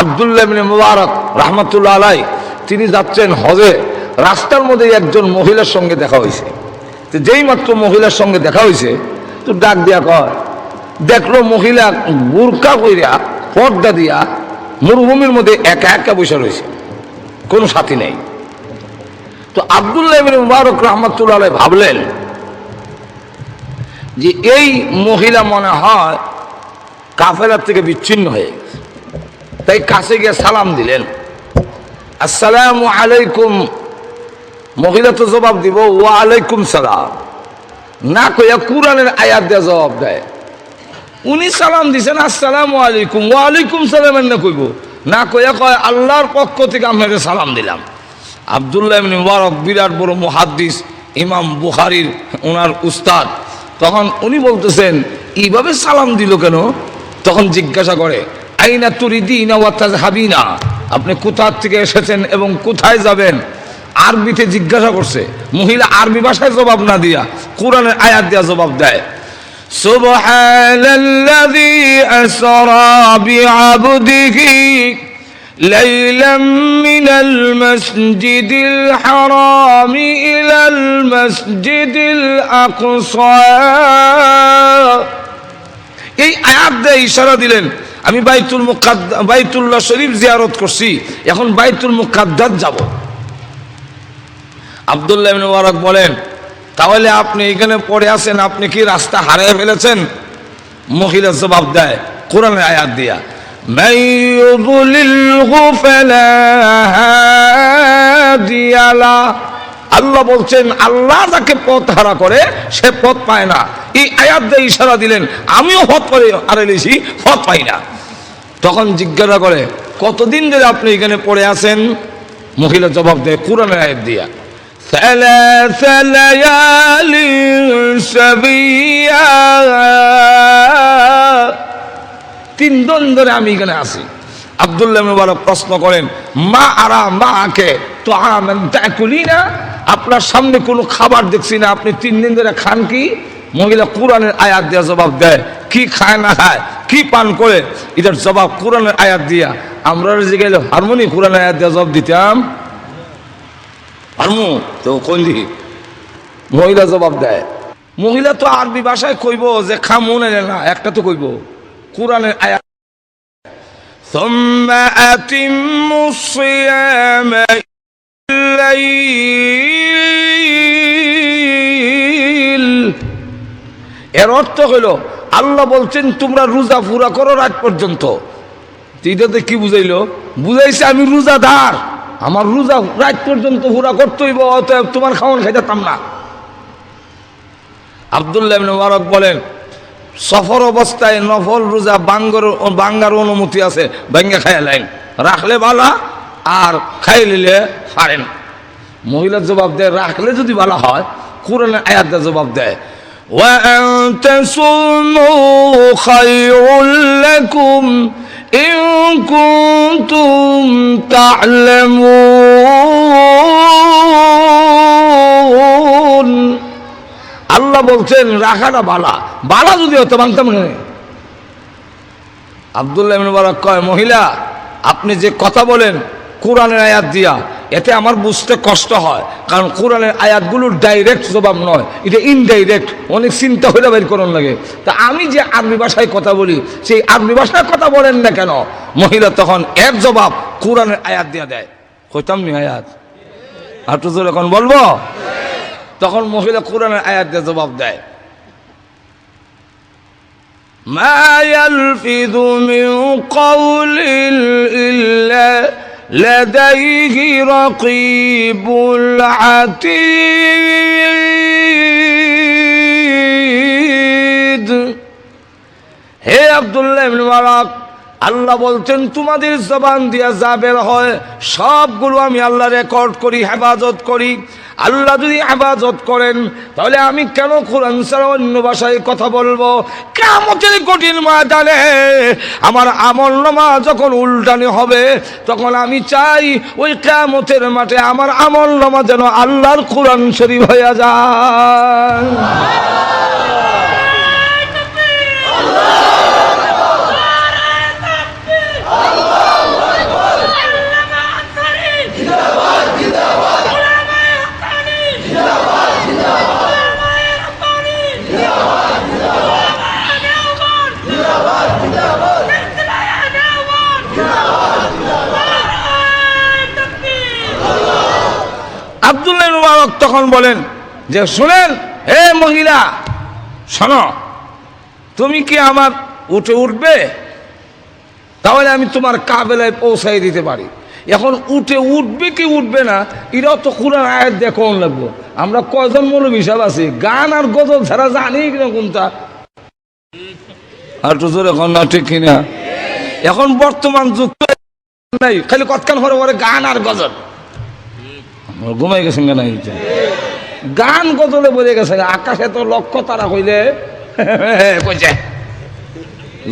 আবদুল্লাহ মুবারক রহমতুল্লাহ আলাই তিনি যাচ্ছেন হজে। রাস্তার মধ্যে একজন মহিলার সঙ্গে দেখা হয়েছে। তো যেই মাত্র মহিলার সঙ্গে দেখা হয়েছে, তো ডাক দিয়া কয়, দেখল মহিলা বুরকা কইরা, পর্দা দিয়া, মরুভূমির মধ্যে একা একা বসে রয়েছে। কোনো সাথী নেই। তো আবদুল্লাহ মুবারক রহমতুল্লাহ আলাই ভাবলেন যে এই মহিলা মনে হয় কাফেলার থেকে বিচ্ছিন্ন হয়ে গেছে। তাই কাছে গিয়ে সালাম দিলেন। আসসালামু আলাইকুম। মহিলা তো জবাব দিব, ওয়া আলাইকুম সালাম। না কইয়া কোরআনের আয়াত দেওয়া জবাব দেয়। উনি সালাম দিছেন, আসসালামু আলাইকুম। ওয়া আলাইকুম সালাম না কইব। না কইয়া কয়, আল্লাহর পক্ষ থেকে আপনাকে সালাম দিলাম। আবদুল্লাহ ইবনে মুবারক বিরাট বড় মুহাদ্দিস, ইমাম বুখারির ওনার উস্তাদ। তখন উনি বলতেছেন, এইভাবে সালাম দিল কেন? তখন জিজ্ঞাসা করে আইনা তুরিদিনা ওয়াতাজ হাবিনা আপনি কোথার থেকে এসেছেন এবং কোথায় যাবেন আরবিতে জিজ্ঞাসা করছে মহিলা আরবি ভাষায় জবাব না দিয়া কোরআনের আয়াত দিয়া জবাব দেয় سبحان الذي أسرى بعبده ليلا من المسجد الحرام إلى المسجد الأقصى এই আয়াত দিয়ে ইশারা দিলেন আমি বাইতুল মুখাদ বাইতুল্লাহ শরীফ জিয়ারত করছি। এখন বাইতুল মুখাদ্দাত যাব। আবদুল্লাহ মুবারক বলেন, তাহলে আপনি এখানে পড়ে আছেন, আপনি কি রাস্তা হারিয়ে ফেলেছেন? মহিলা জবাব দেয় কোরআন আয়াত দিয়া মাইয়ুযুলিল গুফালা দিয়ালা আল্লাহ বলছেন আল্লাহ যাকে পথ হারা করে সে পথ পায় না এই আয়াত দিয়ে ইশারা দিলেন আমিও পথ করে হারাইলেছি পথ পাই না তখন জিজ্ঞাসা করে কতদিন ধরে আপনি এখানে পড়ে আছেন মহিলা জবাব দেয় কোরআনের আয়াত দিয়া ثلاث ليال سبيا তিন দিন ধরে আমি এখানে আছি আবদুল্লাহ মুবারক প্রশ্ন করেন মা আরা মা আকে তো আমেন তাকুলি না আপনার সামনে কোনো খাবার দেখছি না আপনি তিন দিন ধরে খান কি মহিলা কোরআনের আয়াত দিয়া জবাব দেয় কি খায় না খায় কি পান করে এটার জবাব কোরআনের আয়াত দিয়া আমরা যে গেলে হারমোনি কোরআনের আয়াত দিয়া জবাব দিতাম হারমু তো কোন দিকে মহিলা জবাব দেয় মহিলা তো আরবি ভাষায় কইব যে খামুন না একটা তো কইব কোরআনের আয়াত ثم أتموا الصيام الليل এর অর্থ হইল, আল্লাহ বলছেন, তোমরা রোজা পুরা করো রাত পর্যন্ত। এটাতে কি বুঝাইলো? বুঝাইছে, আমি রোজাদার। আমার রোজা রাত পর্যন্ত পুরা করতে হইব, অতএব তোমার খাওয়ান খাইতাম না। আবদুল্লাহ মুবারক বলেন, সফর অবস্থায় নফল রোজা বাঙ্গর, বাঙ্গার অনুমতি আছে, ভাঙ্গে খাইয়া লাইন। রাখলে ভালা আর খাই নিলে পারেন। মহিলার জবাব দেয় রাখলে যদি ভালো হয় কোরআনের আয়াত দিয়ে জবাব দেয় وأن تصوموا خير لكم إن كنتم تعلمون আল্লাহ বলছেন রাখাটা বালা বালা যদি হতো মানতাম না আবদুল্লাহ ইবনে মুবারক কয় মহিলা আপনি যে কথা বলেন কোরআনের আয়াত দিয়া এতে আমার বুঝতে কষ্ট হয় কারণ কোরআনের আয়াতগুলোর ডাইরেক্ট জবাব নয় এটা ইনডাইরেক্ট অনেক চিন্তা হইলে বের করুন লাগে তা আমি যে আরবি ভাষায় কথা বলি সেই আরবি ভাষায় কথা বলেন না কেন মহিলা তখন এক জবাব কোরআনের আয়াত দিয়া দেয় কইতাম নি আয়াত আর তো জোর এখন বলবো তখন মহিলা কোরআনের আয়াত দিয়ে জবাব দেয় ما يلفظ من قول إلا لديه رقيب العتيد. هي عبد الله بن مبارك আল্লাহ বলছেন, তোমাদের জবান দিয়া যা বের হয়, সবগুলো আমি আল্লাহ রেকর্ড করি, হেফাজত করি। আল্লাহ যদি হেফাজত করেন, তাহলে আমি কেন কোরআন ছাড়া অন্য ভাষায় কথা বলব? কেমতের কঠিন ময়দানে আমার আমল নামা যখন উল্টানি হবে, তখন আমি চাই ওই কেমতের মাঠে আমার আমল নামা যেন আল্লাহর কোরআন শরীফ হয়ে যায় আব্দুল্লাহ মুবারক তখন বলেন যে, শুনেন, হে মহিলা, শোনো, তুমি কি আমার উঠে উঠবে? তাহলে আমি তোমার কাবেলায় পৌঁছাই দিতে পারি। এখন উঠে উঠবে কি উঠবে না, এরাও তো কোরআন আয়াত দিয়ে লাগবো আমরা কয়জন মৌলবী হিসাব আছি? গান আর গজল ছাড়া জানি কিনা কোনটা। আর তোর এখন না, ঠিক কিনা? এখন বর্তমান যুগ নাই, খালি কতক্ষণ পরে পরে গান আর গজল। ঘুমাই গেছেন কেন গান গজলে বলে গেছে? আকাশে তো লক্ষ্য তারা কইলে। কইছে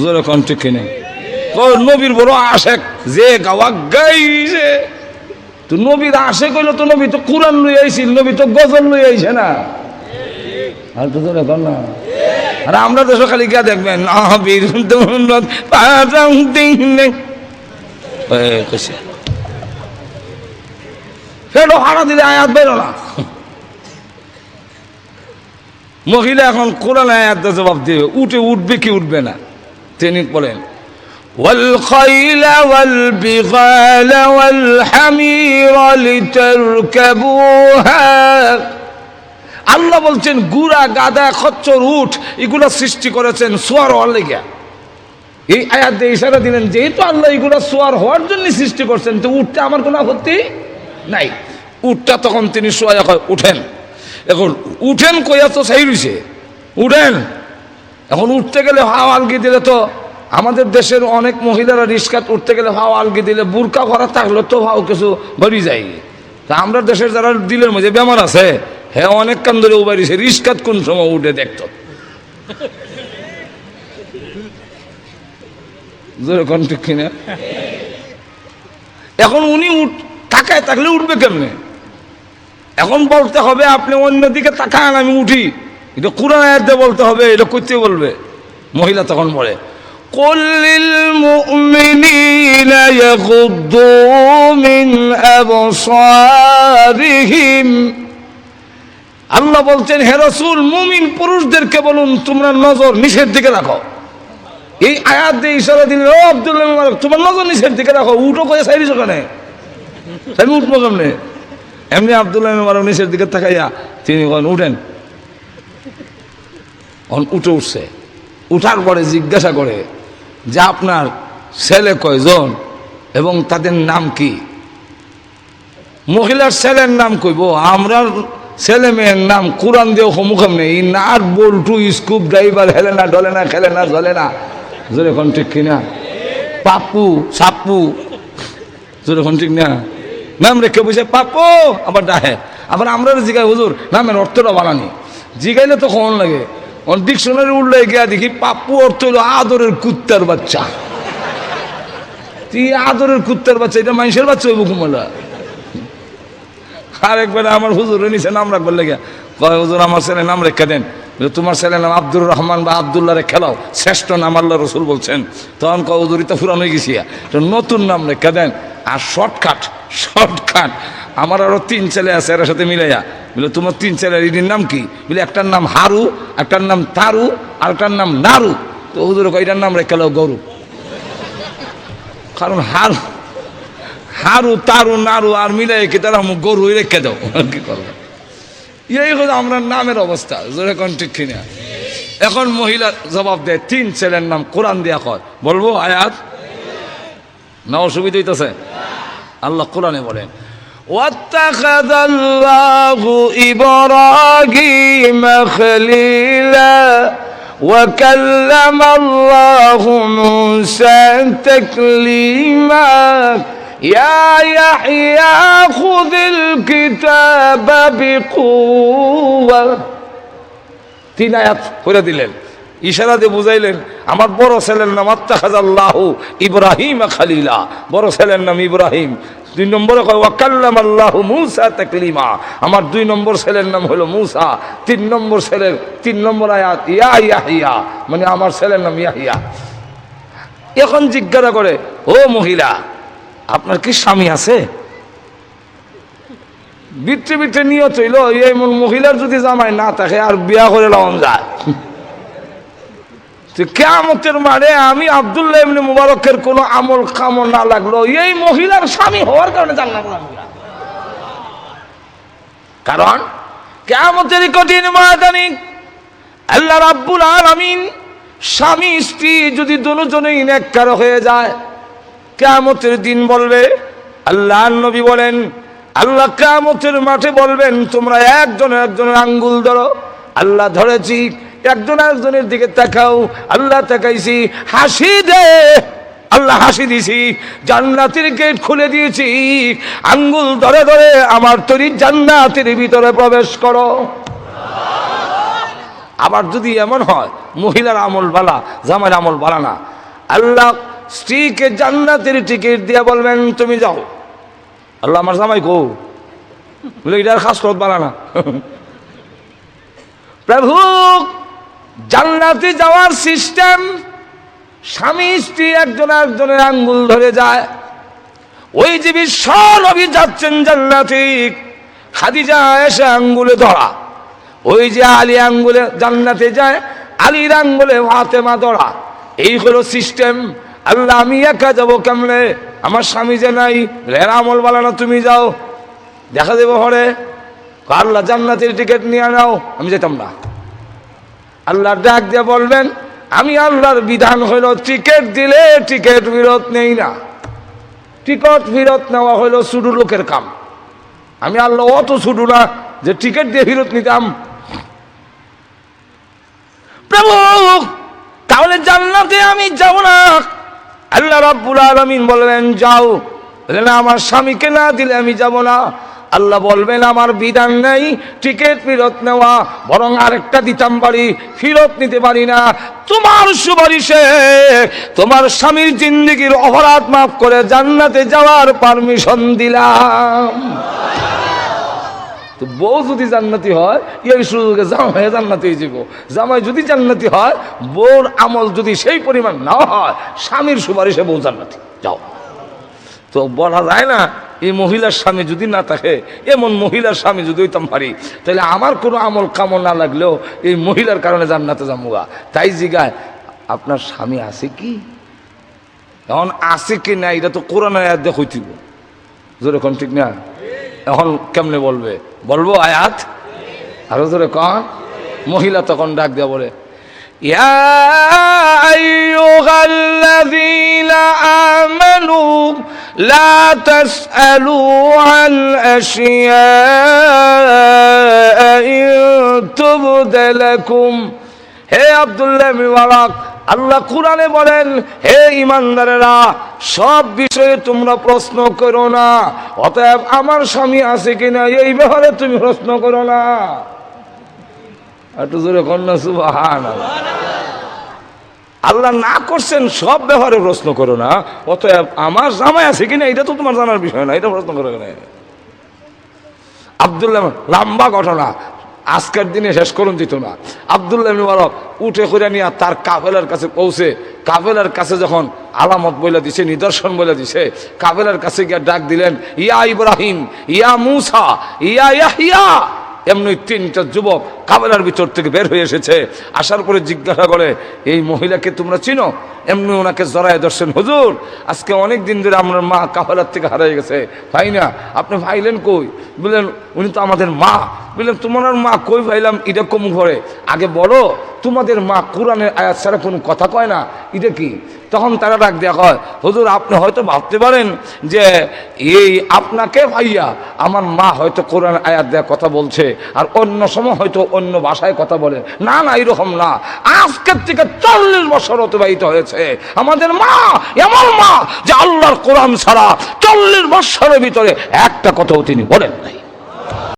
জোরে কোন ঠিক ও নবীর বড় আশেক যে গাওয়া গাইছে। তো নবীর আশে কইলো তো নবী তো কোরআন লই আইছিল নবী তো গজল লই আইছে না? আর তো তোর এখন না। আর আমরা দেশ খালি গিয়া দেখবেন নবীর দৌলত পারাম দিন। কইছে। ফেরো হারা দিলে আয়াত বেরো না মহিলা এখন কোরআন আয়াত দিয়ে জবাব দিবে উঠে উঠবে কি উঠবে না তিনি বলেন والخيل والبغال والحمير لتركبوها আল্লাহ বলছেন গুড়া গাদা খচ্চর উঠ এগুলা সৃষ্টি করেছেন সোয়ার হওয়ার লেগে এই আয়াত দিয়ে ইশারা দিলেন যেহেতু আল্লাহ এগুলা সোয়ার হওয়ার জন্য সৃষ্টি করছেন তো উঠতে আমার কোনো আপত্তি নাই। উঠটা তখন তিনি সোয়া কয়, উঠেন। এখন উঠেন কইয়া তো সেই রইছে উঠেন। এখন উঠতে গেলে হাওয়া আলগি দিলে তো আমাদের দেশের অনেক মহিলারা রিস্কাত উঠতে গেলে ভাও আলগি দিলে বুরকা ভরা থাকলে তো ভাও কিছু বেরিয়ে যায়। তা আমরা দেশের যারা দিলের মধ্যে বেমার আছে হ্যাঁ অনেক কান ধরে উবারিছে রিস্কাত কোন সময় উঠে দেখত? এখন উনি উঠ তাকায় থাকলে উঠবে কেমনে? এখন বলতে হবে, আপনি অন্যদিকে তাকান, আমি উঠি। এটা কোরআন আয়াতে বলতে হবে, এটা করতে বলবে। মহিলা তখন বলে কল্লিল মিন আল্লাহ বলছেন, হে রসুল, মুমিন পুরুষদেরকে বলুন, তোমরা নজর নিচের দিকে রাখো। এই আয়াত দিয়ে ইশারা দিলে ও তোমার নজর নিচের দিকে রাখো, উঠো করে সাইরিস ওখানে। আমি উঠবো কেমনে? এমনি আবদুল্লাহ মুবারক নিচের দিকে তাকাইয়া তিনি বলেন, উঠেন। উঠে উঠছে। উঠার পরে জিজ্ঞাসা করে, যে আপনার ছেলে কয়জন এবং তাদের নাম কি? মহিলার ছেলের নাম কইব, আমরা ছেলে মেয়ের নাম কোরআন দিয়ে সমুখম নেই নাট বল্টু স্কুপ, ড্রাইভার, হেলে না ডলে না, খেলে না, জ্বলে না। জোরে কোন ঠিক কিনা? পাপু সাপ্পু জোরে কোন ঠিক না নাম রেখে বুঝে পাপ্পু আবার ডাহে। আবার আমরা জিগাই, হুজুর, নামের অর্থটা বানানি জিগাইলে তো কখন লাগে? ডিকশনারি উল্লে গিয়া দেখি পাপ্পু অর্থ হলো আদরের কুত্তার বাচ্চা। তুই আদরের কুত্তার বাচ্চা? এটা মানুষের বাচ্চা হইব কুমলা আরেকবার আমার হুজুর নিচে নাম রাখবার লেগে। কয়, হুজুর, আমার ছেলে নাম রেখে দেন। তোমার ছেলের নাম আব্দুর রহমান বা আবদুল্লাহ রে খেলাও। শ্রেষ্ঠ নাম আল্লাহ রসুল বলছেন। তখন কয়, হুজুর ফুরান হয়ে গেছি নতুন নাম রেখে দেন। আর শর্টকাট শর্টকাট। আমার আরও তিন ছেলে আছে, এর সাথে মিলাইয়া। বলে, তোমার তিন ছেলের এটির নাম কি? বলে, একটার নাম হারু, একটার নাম তারু, আর একটার নাম নারু। তো কয়, এটার নাম রেখে গরু। কারণ হারু হারু, তারু, নারু আর মিলাই কি, তারা গরু রেখে দাও। কি করব? এই হলো আমরা নামের অবস্থা, জোরে কোন ঠিক কিনা? এখন মহিলা জবাব দেয়, তিন ছেলের নাম কোরআন দিয়া কর। বলব, আয়াত? না, অসুবিধা হইতেছে? আল্লাহ কোরআনে বলেন واتخذ الله إبراهيم خليلا وكلم الله موسى تكليما يا يحيى خذ الكتاب بقوة তিন আয়াত করে দিলেন ইশারা দিয়ে বুঝাইলেন, আমার বড় ছেলের নাম আত্মাখাজাল্লাহ ইব্রাহিম খালিলা। বড় ছেলের নাম ইব্রাহিম। দুই নম্বরে কয় ওয়াকাল্লাম আল্লাহ মুসা তাকলিমা। আমার দুই নম্বর ছেলের নাম হলো মুসা। তিন নম্বর ছেলের, তিন নম্বর আয়াত, ইয়া ইয়াহিয়া। মানে আমার ছেলের নাম ইয়াহিয়া। এখন জিজ্ঞাসা করে, ও মহিলা, আপনার কি স্বামী আছে? বিট্রে বিট্রে নিয়ত হইল, এই মহিলার যদি জামাই না থাকে, আর বিয়া করে লওন যায়। কেমতের মারে আমি আবদুল্লাহ এমনি মুবারকের কোনো আমল কামল না লাগল এই মহিলার স্বামী হওয়ার কারণে। কারণ কেমতের কঠিন ময়দানি আল্লাহ রাব্বুল আলামিন স্বামী স্ত্রী যদি দুজনেই নেককার হয়ে যায় কেমতের দিন বলবে আল্লাহ নবী বলেন, আল্লাহ কেমতের মাঠে বলবেন, তোমরা একজন একজনের আঙ্গুল ধরো আল্লাহ ধরেছি একজন একজনের দিকে তাকাও, আল্লাহ তাকাইছি, হাসি দে। আল্লাহ হাসি দিছি, জান্নাতের গেট খুলে দিয়েছি। আঙ্গুল ধরে ধরে আমার তৈরি জান্নাতের ভিতরে প্রবেশ করো। আবার যদি এমন হয়, মহিলার আমল বালা জামাইর আমল বালা না। আল্লাহ স্ত্রীকে জান্নাতের টিকিট দিয়ে বলবেন, তুমি যাও। আল্লাহ আমার জামাই গো বলে এটার খাস বালা না। প্রভু জান্নাতে যাওয়ার সিস্টেম, স্বামী, স্ত্রী, একজন একজনের আঙ্গুল ধরে যায়। ওই যে বিশ্ব নবী যাচ্ছেন জান্নাতে, খাদিজা এসে আঙ্গুলে ধরা। ওই যে আলী আঙ্গুলে জান্নাতে যায়, আলীর আঙ্গুলে ফাতেমা ধরা। এই হলো সিস্টেম। আল্লাহ, আমি একা যাব কেমনে? আমার স্বামী যে নাই রেরা আমল বালানো তুমি যাও। দেখা দেবো হরে আল্লাহ জান্নাতের টিকিট নিয়ে নাও, আমি যেতাম না। আল্লাহ ডাক দিয়ে বলবেন, আমি আল্লাহর বিধান হইল টিকিট দিলে টিকিট ফেরত নেই না। টিকিট ফেরত নেওয়া হইল শুধু লোকের কাম। আমি আল্লাহ অত শুধু না যে টিকিট দিয়ে ফেরত নিতাম। প্রভু, তাহলে জান্নাতে আমি যাব না। আল্লাহ রাব্বুল আলামিন বললেন, যাও। আমার স্বামীকে না দিলে আমি যাব না। আল্লাহ বলবেন, আমার বিধান নেই, টিকিট ফেরত নেওয়া, বরং আরেকটা দিতাম পারি ফেরত নিতে পারি না। তোমার সুপারিশে তোমার স্বামীর জিন্দিগির অপরাধ মাফ করে জান্নাতে যাওয়ার পারমিশন দিলাম। তো বউ যদি জান্নাতি হয়, এই সুযোগে জামাই জান্নাতি যাব। জামাই যদি জান্নাতি হয়, বউর আমল যদি সেই পরিমাণ না হয়, স্বামীর সুপারিশে বউ জান্নাতি। যাও। তো বলা যায় না এই মহিলার স্বামী যদি না থাকে, এমন মহিলার স্বামী যদি হইতাম পারি, তাহলে আমার কোনো আমল কামল না লাগলেও এই মহিলার কারণে জান্নাতে যামুগা। তাই জিগায়, আপনার স্বামী আছে কি? এখন আছে কি না, এটা তো কোরআন আয়াত দেখ হইতিব জোরে কোন ঠিক না? এখন কেমনে বলবে? বলব আয়াত? আরও জোরে কন? মহিলা তখন ডাক দেওয়া বলে يا أيها الذين آمنوا لا تسألوا عن أشياء إن تبد لكم হে আব্দুল্লাহ মুবারক আল্লাহ কোরআনে বলেন হে ইমানদারেরা সব বিষয়ে তোমরা প্রশ্ন করো না অতএব আমার স্বামী আছে কিনা এই ব্যাপারে তুমি প্রশ্ন করো না একটু জোরে কন্যা আল্লাহ না করছেন সব ব্যাপারে প্রশ্ন করো না। অতএব আমার জামাই আছে কিনা, এটা তো তোমার জানার বিষয় না, এটা প্রশ্ন করো না আবদুল্লাহ লম্বা ঘটনা। আজকের দিনে শেষ করুন দিত না। আবদুল্লাহ মুবারক উঠে করে নিয়ে তার কাফেলার কাছে পৌঁছে, কাফেলার কাছে যখন আলামত বলে দিছে, নিদর্শন বলে দিছে, কাফেলার কাছে গিয়ে ডাক দিলেন, ইয়া ইব্রাহিম, ইয়া মুসা, ইয়া ইয়াহিয়া এমনি তিনটা যুবক কাবেলার ভিতর থেকে বের হয়ে এসেছে। আসার পরে জিজ্ঞাসা করে, এই মহিলাকে তোমরা চিনো? এমনি ওনাকে জরায় দর্শন হুজুর, আজকে অনেক দিন ধরে আমার মা কাবেলার থেকে হারিয়ে গেছে। ভাই না, আপনি ভাইলেন কই? বললেন, উনি তো আমাদের মা। বললেন, তোমার মা কই ভাইলাম? এটা কম ঘরে। আগে বলো তোমাদের মা কোরআনের আয়াত ছাড়া কোনো কথা কয় না? এটা কি? তখন তারা ডাক দেওয়া হয়, হুজুর, আপনি হয়তো ভাবতে পারেন যে এই আপনাকে ভাইয়া আমার মা হয়তো কোরআন আয়াত দেওয়া কথা বলছে আর অন্য সময় হয়তো অন্য ভাষায় কথা বলে। না না, এরকম না। আজকের থেকে চল্লিশ বছর অতিবাহিত হয়েছে। আমাদের মা, এমন মা যে আল্লাহর কোরআন ছাড়া চল্লিশ বছরের ভিতরে একটা কথাও তিনি বলেন নাই।